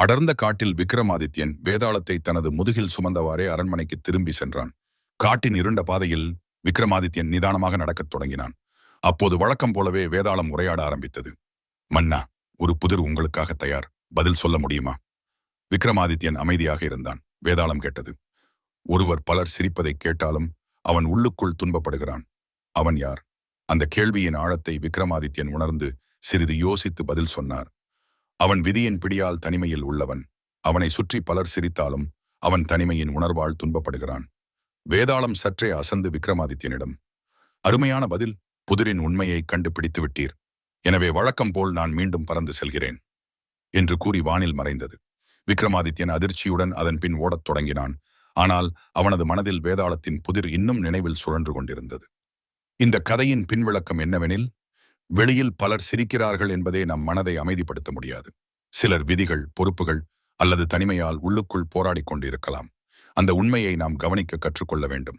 அடர்ந்த காட்டில் விக்ரமாதித்யன் வேதாளத்தை தனது முதுகில் சுமந்தவாறே அரண்மனைக்கு திரும்பி சென்றான். காட்டின் இருண்ட பாதையில் விக்ரமாதித்யன் நிதானமாக நடக்கத் தொடங்கினான். அப்போது வழக்கம் போலவே வேதாளம் உரையாட ஆரம்பித்தது. மன்னா ஒரு புதிர் உங்களுக்காக தயார். பதில் சொல்ல முடியுமா? விக்ரமாதித்யன் அமைதியாக இருந்தான். வேதாளம் கேட்டது. ஒருவர் பலர் சிரிப்பதைக் கேட்டாலும் அவன் உள்ளுக்குள் துன்பப்படுகிறான். அவன் யார்? அந்த கேள்வியின் ஆழத்தை விக்ரமாதித்யன் உணர்ந்து சிறிது யோசித்து பதில் சொன்னார். அவன் விதியின் பிடியால் தனிமையில் உள்ளவன். அவனை சுற்றி பலர் சிரித்தாலும் அவன் தனிமையின் உணர்வால் துன்பப்படுகிறான். வேதாளம் சற்றே அசந்து விக்ரமாதித்யனிடம் அருமையான பதில் புதிரின் உண்மையை கண்டுபிடித்து விட்டீர். எனவே வழக்கம் போல் நான் மீண்டும் பறந்து செல்கிறேன் என்று கூறி வானில் மறைந்தது. விக்ரமாதித்யன் அதிர்ச்சியுடன் அதன் பின் ஓடத் தொடங்கினான். ஆனால் அவனது மனதில் வேதாளத்தின் புதிர் இன்னும் நினைவில் சுழன்று கொண்டிருந்தது. இந்த கதையின் பின்விளக்கம் என்னவெனில் வெளியில் பலர் சிரிக்கிறார்கள் என்பதே நம் மனதை அமைதிப்படுத்த முடியாது. சிலர் விதிகள் பொறுப்புகள் அல்லது தனிமையால் உள்ளுக்குள் போராடிக் கொண்டிருக்கலாம். அந்த உண்மையை நாம் கவனிக்க கற்றுக்கொள்ள வேண்டும்.